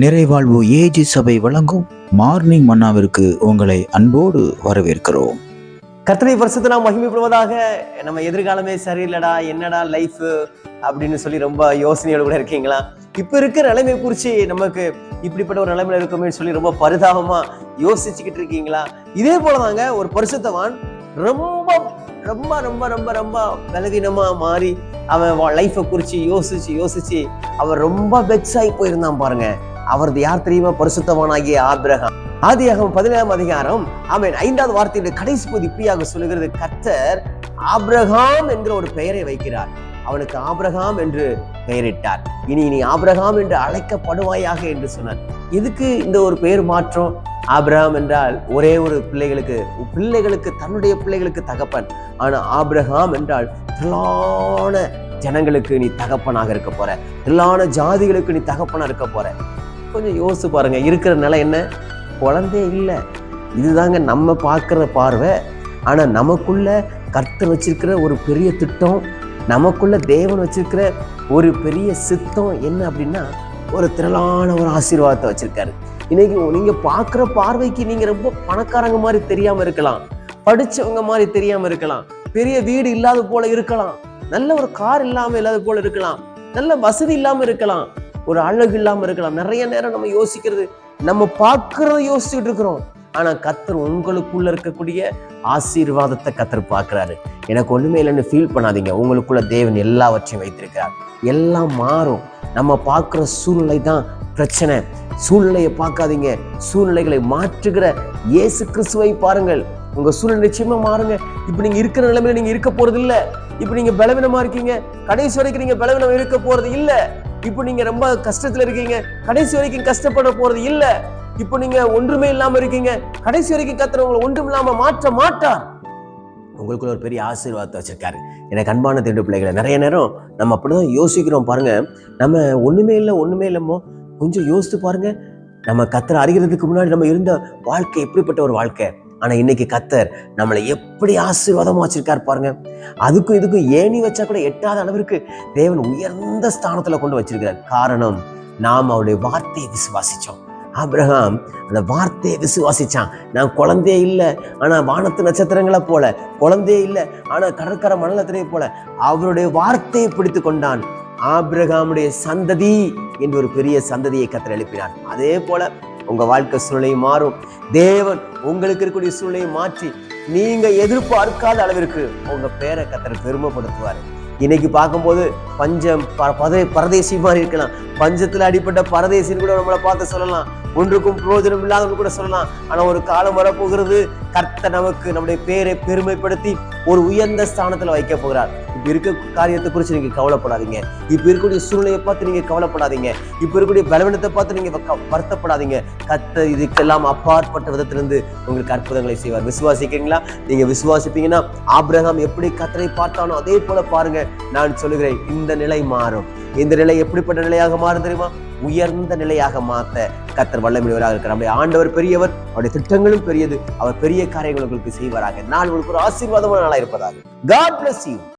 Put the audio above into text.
நிறைவாழ்வு AG சபை வழங்கும் morning மன்னாவிற்கு உங்களை அன்போடு வரவேற்கிறோம். கர்த்தனை பரிசுத்த நாம் மகிமைப்படுவதாக நம்ம எதிர்காலமே சரியில்லடா என்னடா லைஃப் அப்படின்னு சொல்லி ரொம்ப யோசனையோடு கூட இருக்கீங்களா? இப்ப இருக்கிற நிலைமை குறிச்சு நமக்கு இப்படிப்பட்ட ஒரு நிலைமையில இருக்கோமே சொல்லி ரொம்ப பரிதாபமா யோசிச்சுக்கிட்டு இருக்கீங்களா? இதே போலதாங்க ஒரு பரிசுத்தவான் ரொம்ப ரொம்ப ரொம்ப ரொம்ப ரொம்ப பலவீனமாக மாறி அவன் லைஃப்பை குறித்து யோசிச்சு யோசிச்சு அவன் ரொம்ப வெக்ஸ் ஆகி போயிருந்தான் பாருங்க. அவரது யார் தெரியுமா? பரிசுத்தவானாகிய ஆபிரகாம். ஆதியாகமம் பதினேழாம் அதிகாரம் அவன் ஐந்தாவது வார்த்தையுடைய கடைசி பகுதி இப்படியாக சொல்லுகிறது. கத்தர் ஆபிரகாம் என்கிற ஒரு பெயரை வைக்கிறார். அவனுக்கு ஆபிரகாம் என்று பெயரிட்டார். இனி நீ ஆபிரகாம் என்று அழைக்கப்படுவாயாக என்று சொன்னார். எதுக்கு இந்த ஒரு பெயர் மாற்றம்? ஆப்ரஹாம் என்றால் ஒரே ஒரு பிள்ளைகளுக்கு பிள்ளைகளுக்கு தன்னுடைய பிள்ளைகளுக்கு தகப்பன். ஆனால் ஆப்ரஹாம் என்றால் திரளான ஜனங்களுக்கு நீ தகப்பனாக இருக்க போற. திரளான ஜாதிகளுக்கு நீ தகப்பனாக இருக்க போற. கொஞ்சம் யோசிச்சு பாருங்க இருக்கிற நிலை என்ன? குழந்தையே இல்லை. இதுதாங்க நம்ம பார்க்குற பார்வை. ஆனால் நமக்குள்ள கர்த்தர் வச்சிருக்கிற ஒரு பெரிய திட்டம் நமக்குள்ள தேவன் வச்சிருக்கிற ஒரு பெரிய சித்தம் என்ன அப்படின்னா ஒரு திரளான ஒரு ஆசீர்வாதத்தை வச்சிருக்காரு. இன்னைக்கு நீங்க பார்க்குற பார்வைக்கு நீங்க ரொம்ப பணக்காரங்க மாதிரி தெரியாம இருக்கலாம். படிச்சவங்க மாதிரி தெரியாம இருக்கலாம். பெரிய வீடு இல்லாத போல இருக்கலாம். நல்ல ஒரு கார் இல்லாம இல்லாத போல இருக்கலாம். நல்ல வசதி இல்லாம இருக்கலாம். ஒரு அழகு இல்லாம இருக்கலாம். நிறைய நேரம் நம்ம யோசிக்கிறது நம்ம பார்க்கறத யோசிச்சுட்டு இருக்கிறோம். ஆனா கத்தர் உங்களுக்குள்ள இருக்கக்கூடிய ஆசீர்வாதத்தை கத்தர் பார்க்கறாரு. எனக்கு ஒண்ணுமே இல்லைன்னு ஃபீல் பண்ணாதீங்க. உங்களுக்குள்ள தேவன் எல்லாவற்றையும் வைத்திருக்கிறார். எல்லாம் மாறும். நம்ம பார்க்குற சூழ்நிலை தான் பிரச்சனை. சூழ்நிலையை பார்க்காதீங்க. சூழ்நிலைகளை மாற்றுகிற இயேசு கிறிஸ்துவை பாருங்கள். உங்க சூழ்நிலை நிச்சயமா மாறுங்க. இப்ப நீங்க இருக்கிற நிலைமையில நீங்க இருக்க போறது இல்ல. இப்ப நீங்க பலவீனமா இருக்கீங்க. கடைசி வரைக்கும் நீங்க பலவீனம் இருக்க போறது இல்ல. இப்போ நீங்க ரொம்ப கஷ்டத்துல இருக்கீங்க. கடைசி வரைக்கும் கஷ்டப்பட போறது இல்ல. இப்போ நீங்க ஒன்றுமே இல்லாம இருக்கீங்க. கடைசி வரைக்கும் கத்துறவங்களை ஒன்றும் இல்லாம மாற்ற மாட்டார். உங்களுக்குள்ள ஒரு பெரிய ஆசீர்வாதத்தை வச்சிருக்காரு. எனக்கு அன்பான திண்டு பிள்ளைகளை நிறைய நேரம் நம்ம அப்படி தான் யோசிக்கிறோம் பாருங்க. நம்ம ஒன்றுமே இல்லை ஒன்றுமே இல்லைமோ கொஞ்சம் யோசித்து பாருங்கள் நம்ம கத்தரை அறிகிறதுக்கு முன்னாடி நம்ம இருந்த வாழ்க்கை எப்படிப்பட்ட ஒரு வாழ்க்கை? ஆனால் இன்னைக்கு கத்தர் நம்மளை எப்படி ஆசீர்வாதமாக வச்சிருக்காரு பாருங்க. அதுக்கும் இதுக்கும் ஏணி வச்சா கூட எட்டாத அளவிற்கு தேவன் உயர்ந்த ஸ்தானத்தில் கொண்டு வச்சிருக்கிறார். காரணம் நாம் அவருடைய வார்த்தையை விசுவாசித்தோம் ஆப்ரஹாம் அந்த வார்த்தையை விசுவாசிச்சான். நான் குழந்தையே இல்லை. ஆனால் வானத்து நட்சத்திரங்களை போல. குழந்தையே இல்லை. ஆனால் கடற்கரை மணலத்திரையை போல. அவருடைய வார்த்தையை பிடித்து கொண்டான். ஆப்ரஹாமுடைய சந்ததி என்று ஒரு பெரிய சந்ததியை கத்தர் எழுப்பினார். அதே போல உங்கள் வாழ்க்கை சூழ்நிலை மாறும். தேவன் உங்களுக்கு இருக்கக்கூடிய சூழ்நிலையை மாற்றி நீங்கள் எதிர்பார்க்காத அளவிற்கு உங்கள் பேரை கத்தர் பெருமைப்படுத்துவார். இன்னைக்கு பார்க்கும்போது பஞ்சம் ப- பரதேசி மாதிரி இருக்கலாம். பஞ்சத்தில் அடிப்பட்ட பரதேசின்னு கூட நம்மளை பார்த்து சொல்லலாம். ஒன்றுக்கும் பிரயோஜனம் இல்லாதவங்க கூட சொல்லலாம். ஆனா ஒரு காலம் வரப்போகிறது கர்த்த நமக்கு நம்முடைய பேரை பெருமைப்படுத்தி ஒரு உயர்ந்த ஸ்தானத்துல வைக்க போகிறார். இப்ப இருக்க காரியத்தை குறித்து நீங்க கவலைப்படாதீங்க. இப்ப இருக்கக்கூடிய சூழ்நிலையை பார்த்து நீங்க கவலைப்படாதீங்க. இப்ப இருக்கக்கூடிய பலவீனத்தை பார்த்து நீங்க வருத்தப்படாதீங்க. கத்த இதுக்கெல்லாம் அப்பாற்பட்ட விதத்திலிருந்து உங்களுக்கு அற்புதங்களை செய்வார். விசுவாசிக்கிறீங்களா? நீங்க விசுவாசிப்பீங்கன்னா ஆபிரகாம் எப்படி கத்தரை பார்த்தானோ அதே போல பாருங்க. நான் சொல்லுகிறேன் இந்த நிலை மாறும். இந்த நிலை எப்படிப்பட்ட நிலையாக மாறும் தெரியுமா? உயர்ந்த நிலையாக மாத்த கத்தர் வல்லமிடுவராக இருக்கிறார். நம்முடைய ஆண்டவர் பெரியவர் அவருடைய திட்டங்களும் பெரியது. அவர் பெரிய காரியங்கள் உங்களுக்கு செய்வாராக. நான் உங்களுக்கு ஒரு ஆசீர்வாதமான நாளா இருப்பதாக. God bless you